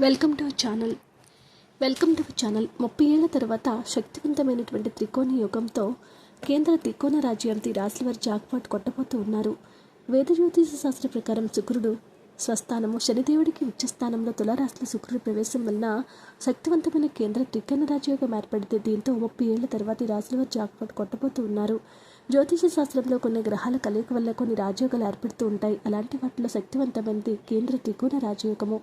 Welcome to channel welcome to channel ముప్పై ఏళ్ళ తర్వాత శక్తివంతమైనటువంటి త్రికోణ యుగంతో కేంద్ర త్రికోణ రాజ్యాంతి రాశివారి జాక్పాట్ కొట్టబోతూ ఉన్నారు. వేద జ్యోతిష శాస్త్ర ప్రకారం శుక్రుడు స్వస్థానము శనిదేవుడికి ఉచ్చస్థానంలో తులారాశిలో శుక్రుడి ప్రవేశం వలన శక్తివంతమైన కేంద్ర త్రికోణ రాజయోగం ఏర్పడితే దీంతో ముప్పై ఏళ్ళ తర్వాత ఈ రాశుల వారు జాక్పాట్ కొట్టబోతూ ఉన్నారు. జ్యోతిష శాస్త్రంలో కొన్ని గ్రహాల కలయిక వల్ల కొన్ని రాజయోగాలు ఏర్పడుతూ ఉంటాయి. అలాంటి వాటిలో శక్తివంతమైనది కేంద్ర త్రికోణ రాజయోగము.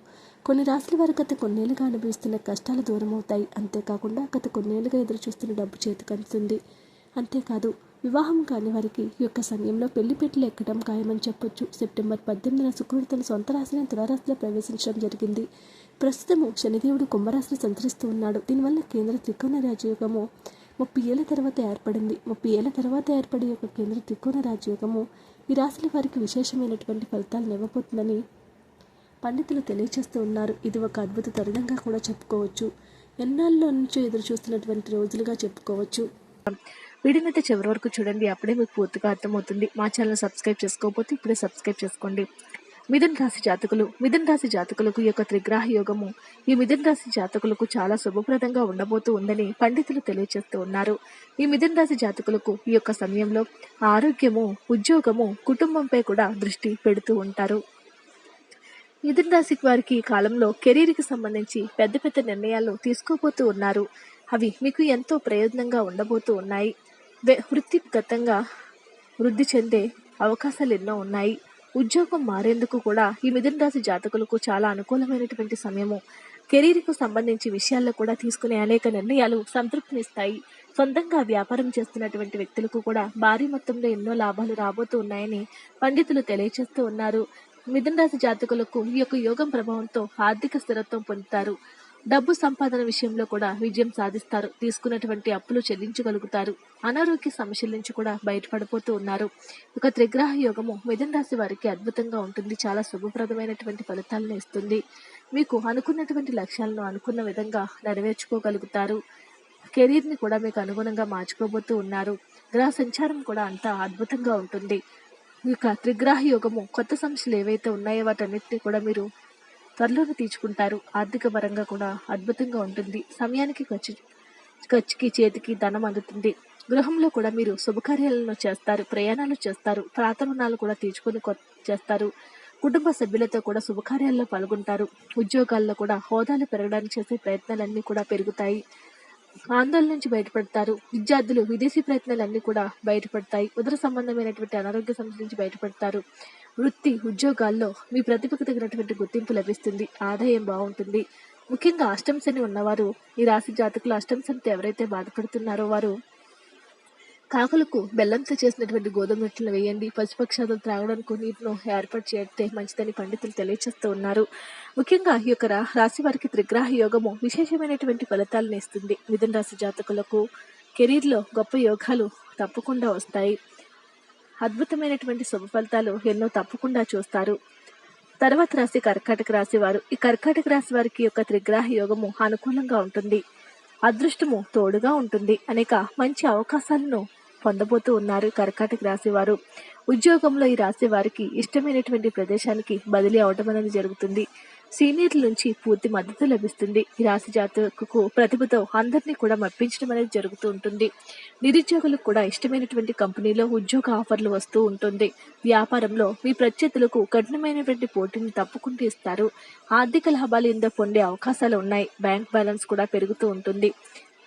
కొన్ని రాశుల వారు గత కొన్నేళ్ళుగా అనుభవిస్తున్న కష్టాలు దూరమవుతాయి. అంతేకాకుండా గత కొన్నేళ్ళుగా ఎదురు చూస్తున్న డబ్బు చేతికి అందుతుంది. అంతేకాదు వివాహం కాని వారికి ఈ యొక్క సమయంలో పెళ్ళి పెట్టలు ఎక్కడం ఖాయమని చెప్పొచ్చు. సెప్టెంబర్ పద్దెనిమిదిన శుక్రుడు తన సొంత రాశిని తులారాశిలో ప్రవేశించడం జరిగింది. ప్రస్తుతము శనిదేవుడు కుంభరాశిని సంచరిస్తూ ఉన్నాడు. దీనివల్ల కేంద్ర త్రికోణ రాజయోగము ముప్పై ఏళ్ళ తర్వాత ఏర్పడింది. ముప్పై ఏళ్ళ తర్వాత ఏర్పడే ఒక కేంద్ర త్రికోణ రాజయోగము ఈ రాశుల వారికి విశేషమైనటువంటి ఫలితాలను ఇవ్వబోతుందని పండితులు తెలియచేస్తూ ఉన్నారు. ఇది ఒక అద్భుత తరుణంగా కూడా చెప్పుకోవచ్చు. ఎన్నాళ్ళలో నుంచి ఎదురు చూస్తున్నటువంటి రోజులుగా చెప్పుకోవచ్చు. వీడినైతే చివరి వరకు చూడండి. అప్పుడే మీకు పూర్తిగా అర్థమవుతుంది. మా ఛానల్ సబ్స్క్రైబ్ చేసుకోకపోతే ఇప్పుడే సబ్స్క్రైబ్ చేసుకోండి. మిథున్ రాశి జాతకులు మిథున్ రాశి జాతకులకు యొక్క త్రిగ్రహ యోగము ఈ మిథున్ రాశి జాతకులకు చాలా శుభప్రదంగా ఉండబోతూ ఉందని పండితులు తెలియజేస్తూ ఉన్నారు. ఈ మిథున్ రాశి జాతకులకు ఈ యొక్క సమయంలో ఆరోగ్యము ఉద్యోగము కుటుంబంపై కూడా దృష్టి పెడుతూ ఉంటారు. మిథున్ రాశి వారికి ఈ కాలంలో కెరీర్కి సంబంధించి పెద్ద పెద్ద నిర్ణయాలు తీసుకోబోతూ ఉన్నారు. అవి మీకు ఎంతో ప్రయోజనంగా ఉండబోతూ ఉన్నాయి. వృత్తిగతంగా వృద్ధి చెందే అవకాశాలు ఎన్నో ఉన్నాయి. ఉద్యోగం మారేందుకు కూడా ఈ మిథున రాశి జాతకులకు చాలా అనుకూలమైనటువంటి సమయము. కెరీర్కు సంబంధించి విషయాల్లో కూడా తీసుకునే అనేక నిర్ణయాలు సంతృప్తినిస్తాయి. సొంతంగా వ్యాపారం చేస్తున్నటువంటి వ్యక్తులకు కూడా భారీ మొత్తంలో ఎన్నో లాభాలు రాబోతూ ఉన్నాయని పండితులు తెలియజేస్తూ ఉన్నారు. మిథున రాశి జాతకులకు ఈ యొక్క యోగం ప్రభావంతో ఆర్థిక స్థిరత్వం పొందుతారు. డబ్బు సంపాదన విషయంలో కూడా విజయం సాధిస్తారు. తీసుకున్నటువంటి అప్పులు చెల్లించగలుగుతారు. అనారోగ్య సమస్యల నుంచి కూడా బయటపడిపోతూ ఉన్నారు. ఒక త్రిగ్రహ యోగము మిథున రాశి వారికి అద్భుతంగా ఉంటుంది. చాలా శుభప్రదమైనటువంటి ఫలితాలను ఇస్తుంది. మీకు అనుకున్నటువంటి లక్ష్యాలను అనుకున్న విధంగా నెరవేర్చుకోగలుగుతారు. కెరీర్ని కూడా మీకు అనుగుణంగా మార్చుకోబోతూ ఉన్నారు. గ్రహ సంచారం కూడా అంతా అద్భుతంగా ఉంటుంది. ఈ యొక్క త్రిగ్రహ యోగము కొత్త సమస్యలు ఏవైతే ఉన్నాయో వాటన్నిటిని కూడా మీరు త్వరలోనే తీర్చుకుంటారు. ఆర్థిక పరంగా కూడా అద్భుతంగా ఉంటుంది. సమయానికి ఖర్చు ఖర్చుకి చేతికి ధనం అందుతుంది. గృహంలో కూడా మీరు శుభకార్యాలను చేస్తారు ప్రయాణాలు చేస్తారు ప్రాత రుణాలు కూడా తీర్చుకొని చేస్తారు. కుటుంబ సభ్యులతో కూడా శుభకార్యాల్లో పాల్గొంటారు. ఉద్యోగాల్లో కూడా హోదాలు పెరగడానికి చేసే ప్రయత్నాలన్నీ కూడా పెరుగుతాయి. ఆందోళన నుంచి బయటపడతారు. విద్యార్థులు విదేశీ ప్రయత్నాలన్నీ కూడా బయటపడతాయి. ఉదర సంబంధమైనటువంటి అనారోగ్య సమస్య నుంచి బయటపడతారు. వృత్తి ఉద్యోగాల్లో మీ ప్రతిభకు తగినటువంటి గుర్తింపు లభిస్తుంది ఆదాయం బాగుంటుంది. ముఖ్యంగా అష్టంశని ఉన్నవారు ఈ రాశి జాతకులు అష్టంశనితో ఎవరైతే బాధపడుతున్నారో వారు కాకులకు బెల్లంతో చేసినటువంటి గోధుమ రొట్టెలు వేయండి. పశుపక్షాదులు త్రాగడానికి నీటిను ఏర్పాటు చేస్తే మంచిదని పండితులు తెలియచేస్తూ ఉన్నారు. ముఖ్యంగా ఈ యొక్క రాశి వారికి త్రిగ్రహ యోగము విశేషమైనటువంటి ఫలితాలను ఇస్తుంది. మిథున రాశి జాతకులకు కెరీర్లో గొప్ప యోగాలు తప్పకుండా వస్తాయి. అద్భుతమైనటువంటి శుభ ఫలితాలు ఎన్నో తప్పకుండా చూస్తారు. తర్వాత రాశి కర్కాటక రాశి వారు. ఈ కర్కాటక రాశి వారికి యొక్క త్రిగ్రహ యోగము అనుకూలంగా ఉంటుంది. అదృష్టము తోడుగా ఉంటుంది. అనేక మంచి అవకాశాలను పొందబోతూ ఉన్నారు ఈ కర్కాటక రాశి వారు. ఉద్యోగంలో ఈ రాశి వారికి ఇష్టమైనటువంటి ప్రదేశానికి బదిలీ అవడం అనేది జరుగుతుంది. సీనియర్ల నుంచి పూర్తి మద్దతు లభిస్తుంది. ఈ రాశి జాతకు ప్రతిభతో అందరినీ కూడా మప్పించడం అనేది జరుగుతూ ఉంటుంది. నిరుద్యోగులకు కూడా ఇష్టమైనటువంటి కంపెనీలో ఉద్యోగ ఆఫర్లు వస్తూ ఉంటుంది. వ్యాపారంలో మీ ప్రత్యర్థులకు కఠినమైనటువంటి పోటీని తప్పుకుంటూ ఇస్తారు. ఆర్థిక లాభాలు ఇందో పొందే అవకాశాలు ఉన్నాయి. బ్యాంక్ బ్యాలెన్స్ కూడా పెరుగుతూ ఉంటుంది.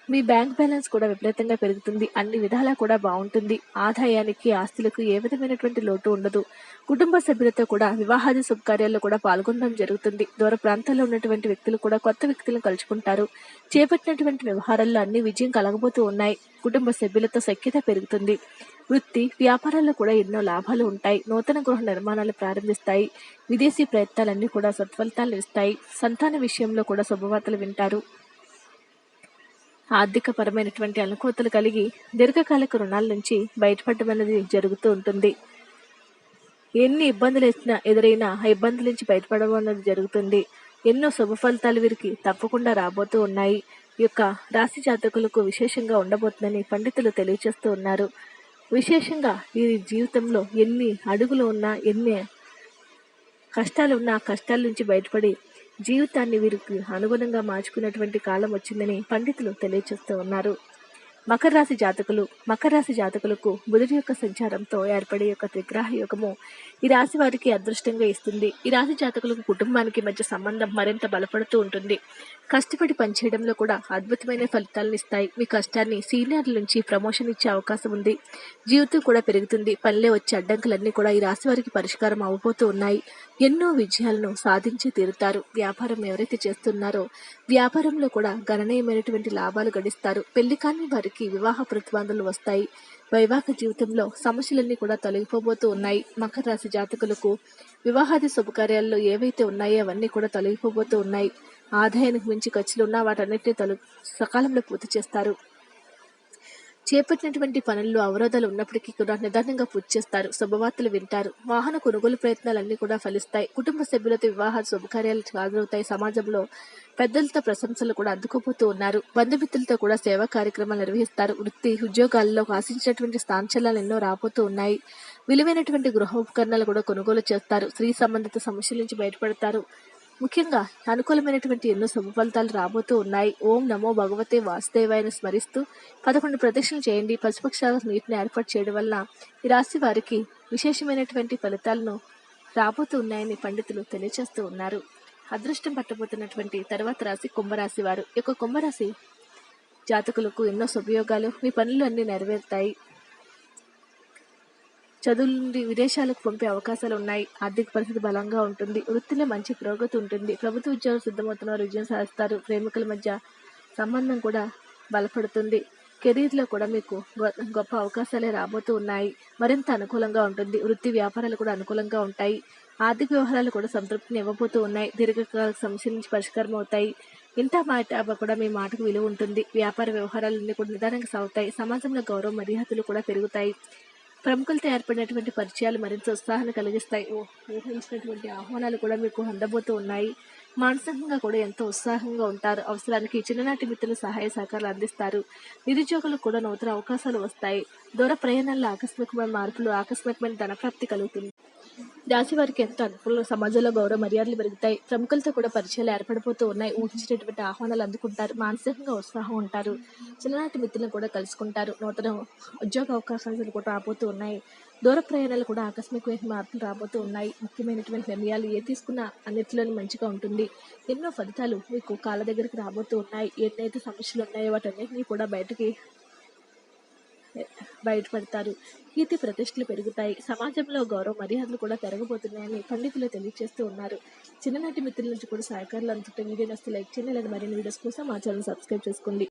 మీ బ్యాంక్ బ్యాలెన్స్ కూడా విపరీతంగా పెరుగుతుంది. అన్ని విధాలా కూడా బాగుంటుంది. ఆదాయానికి ఆస్తులకు ఏ విధమైనటువంటి లోటు ఉండదు. కుటుంబ సభ్యులతో కూడా వివాహాది శుభకార్యాల్లో కూడా పాల్గొనడం జరుగుతుంది. దూర ప్రాంతాల్లో ఉన్నటువంటి వ్యక్తులు కూడా కొత్త వ్యక్తులను కలుసుకుంటారు చేపట్టినటువంటి వ్యవహారాల్లో అన్ని విజయం కలగబోతూ ఉన్నాయి. కుటుంబ సభ్యులతో సఖ్యత పెరుగుతుంది. వృత్తి వ్యాపారాల్లో కూడా ఎన్నో లాభాలు ఉంటాయి. నూతన గృహ నిర్మాణాలు ప్రారంభిస్తాయి. విదేశీ ప్రయత్నాలన్నీ కూడా సత్ఫలితాలు ఇస్తాయి. సంతాన విషయంలో కూడా శుభవార్తలు వింటారు. ఆర్థికపరమైనటువంటి అనుకూలతలు కలిగి దీర్ఘకాలిక రుణాల నుంచి బయటపడడం అనేది జరుగుతూ ఉంటుంది. ఎన్ని ఇబ్బందులు వచ్చినా ఎదురైనా ఆ ఇబ్బందుల నుంచి బయటపడడం అనేది జరుగుతుంది. ఎన్నో శుభ ఫలితాలు వీరికి తప్పకుండా రాబోతూ ఉన్నాయి. ఈ యొక్క రాశి జాతకులకు విశేషంగా ఉండబోతుందని పండితులు తెలియజేస్తూ ఉన్నారు. విశేషంగా వీరి జీవితంలో ఎన్ని అడుగులు ఉన్నా ఎన్ని కష్టాలు ఉన్న కష్టాల నుంచి బయటపడి జీవితాన్ని వీరికి అనుగుణంగా మార్చుకున్నటువంటి కాలం వచ్చిందని పండితులు తెలియచేస్తూ ఉన్నారు. మకర రాశి జాతకులు మకర రాశి జాతకులకు బుధుడి యొక్క సంచారంతో ఏర్పడే యొక్క త్రిగ్రహ యోగము ఈ రాశి వారికి అదృష్టంగా ఇస్తుంది. ఈ రాశి జాతకులకు కుటుంబానికి మధ్య సంబంధం మరింత బలపడుతూ ఉంటుంది. కష్టపడి పనిచేయడంలో కూడా అద్భుతమైన ఫలితాలను ఇస్తాయి. మీ కష్టాన్ని సీనియర్ల నుంచి ప్రమోషన్ ఇచ్చే అవకాశం ఉంది. జీవితం కూడా పెరుగుతుంది. పనిలో వచ్చే అడ్డంకులన్నీ కూడా ఈ రాశి వారికి పరిష్కారం అవ్వబోతూ ఉన్నాయి. ఎన్నో విజయాలను సాధించి తీరుతారు. వ్యాపారం ఎవరైతే చేస్తున్నారో వ్యాపారంలో కూడా గణనీయమైనటువంటి లాభాలు గడిస్తారు. పెళ్ళి కాని వారికి వివాహ ప్రతిబంధనలు వస్తాయి. వైవాహిక జీవితంలో సమస్యలన్నీ కూడా తొలగిపోబోతూ ఉన్నాయి. మకర రాశి జాతకులకు వివాహాది శుభకార్యాల్లో ఏవైతే ఉన్నాయో అవన్నీ కూడా తొలగిపోబోతూ ఉన్నాయి. ఆదాయానికి మించి ఖర్చులు ఉన్నా వాటన్నిటిని తొలగి సకాలంలో పూర్తి చేస్తారు. చేపట్టినటువంటి పనుల్లో అవరోధాలు ఉన్నప్పటికీ కూడా నిదానంగా పూర్తి చేస్తారు. శుభవార్తలు వింటారు. వాహన కొనుగోలు ప్రయత్నాలన్నీ కూడా ఫలిస్తాయి. కుటుంబ సభ్యులతో వివాహ శుభకార్యాలు హాజరవుతాయి. సమాజంలో పెద్దలతో ప్రశంసలు కూడా అందుకోబోతూ ఉన్నారు. బంధుమిత్రులతో కూడా సేవా కార్యక్రమాలు నిర్వహిస్తారు. వృత్తి ఉద్యోగాల్లో ఆశించినటువంటి స్థానచలాలు ఎన్నో రాబోతూ ఉన్నాయి. విలువైనటువంటి గృహ ఉపకరణాలు కూడా కొనుగోలు చేస్తారు. స్త్రీ సంబంధిత సమస్యల నుంచి బయటపడతారు. ముఖ్యంగా అనుకూలమైనటువంటి ఎన్నో శుభ ఫలితాలు రాబోతూ ఉన్నాయి. ఓం నమో భగవతే వాసుదేవాయను స్మరిస్తూ పదకొండు ప్రదక్షిణలు చేయండి. పశుపక్షాల నీటిని ఏర్పాటు చేయడం వల్ల ఈ రాశి వారికి విశేషమైనటువంటి ఫలితాలను రాబోతూ ఉన్నాయని పండితులు తెలియజేస్తూ ఉన్నారు. అదృష్టం పట్టబోతున్నటువంటి తర్వాత రాశి కుంభరాశి వారు. ఈ యొక్క కుంభరాశి జాతకులకు ఎన్నో శుభయోగాలు మీ పనులు అన్ని నెరవేరుతాయి. చదువుల నుండి విదేశాలకు పంపే అవకాశాలు ఉన్నాయి. ఆర్థిక పరిస్థితి బలంగా ఉంటుంది. వృత్తిలో మంచి పురోగతి ఉంటుంది. ప్రభుత్వ ఉద్యోగం సిద్ధమవుతున్నారు. విజయం సాధిస్తారు. ప్రేమికుల మధ్య సంబంధం కూడా బలపడుతుంది. కెరీర్లో కూడా మీకు గొప్ప అవకాశాలే రాబోతూ ఉన్నాయి. మరింత అనుకూలంగా ఉంటుంది. వృత్తి వ్యాపారాలు కూడా అనుకూలంగా ఉంటాయి. ఆర్థిక వ్యవహారాలు కూడా సంతృప్తిని ఇవ్వబోతూ ఉన్నాయి. దీర్ఘకాల సమస్యల నుంచి పరిష్కారం అవుతాయి. ఇంత మాట కూడా మీ మాటకు విలువ ఉంటుంది. వ్యాపార వ్యవహారాలన్నీ కూడా నిదానంగా సాగుతాయి. సమాజంలో గౌరవ మర్యాదలు కూడా పెరుగుతాయి. ప్రముఖులతో ఏర్పడినటువంటి పరిచయాలు మరింత ఉత్సాహాన్ని కలిగిస్తాయి. ఊహించినటువంటి ఆహ్వానాలు కూడా మీకు అందబోతూ ఉన్నాయి. మానసికంగా కూడా ఎంతో ఉత్సాహంగా ఉంటారు. అవసరానికి చిన్ననాటి మిత్రులు సహాయ సహకారాలు అందిస్తారు. నిరుద్యోగులకు కూడా నూతన అవకాశాలు వస్తాయి. దూర ప్రయాణాల్లో ఆకస్మికమైన మార్పులు ఆకస్మికమైన ధనప్రాప్తి కలుగుతుంది. రాశి వారికి ఎంతో అనుకూల సమాజంలో గౌరవ మర్యాదలు పెరుగుతాయి. ప్రముఖులతో కూడా పరిచయాలు ఏర్పడిపోతూ ఉన్నాయి. ఊహించినటువంటి ఆహ్వానాలు అందుకుంటారు. మానసికంగా ఉత్సాహం ఉంటారు. చిన్ననాటి మిత్రులను కూడా కలుసుకుంటారు. నూతన ఉద్యోగ అవకాశాలు కూడా రాబోతూ ఉన్నాయి. దూర ప్రయాణాలు కూడా ఆకస్మికమైన మార్పులు రాబోతూ ఉన్నాయి. ముఖ్యమైనటువంటి నిర్ణయాలు ఏ తీసుకున్నా అన్నిటిలోనూ మంచిగా ఉంటుంది. ఎన్నో ఫలితాలు మీకు కాళ్ళ దగ్గరికి రాబోతూ ఉన్నాయి. ఎన్నైతే సమస్యలు ఉన్నాయో వాటన్నిటినీ కూడా బయటకి బయటపడతారు. కీర్తి ప్రతిష్టలు పెరుగుతాయి. సమాజంలో గౌరవ మర్యాదలు కూడా పెరగబోతున్నాయని పండితులు తెలియజేస్తూ ఉన్నారు. చిన్ననాటి మిత్రుల నుంచి కూడా సహకారాలు అందుతుంటే వీడియో నస్తే లైక్ చేయండి. లేదా మరిన్ని వీడియోస్ కోసం మా ఛానల్ సబ్స్క్రైబ్ చేసుకోండి.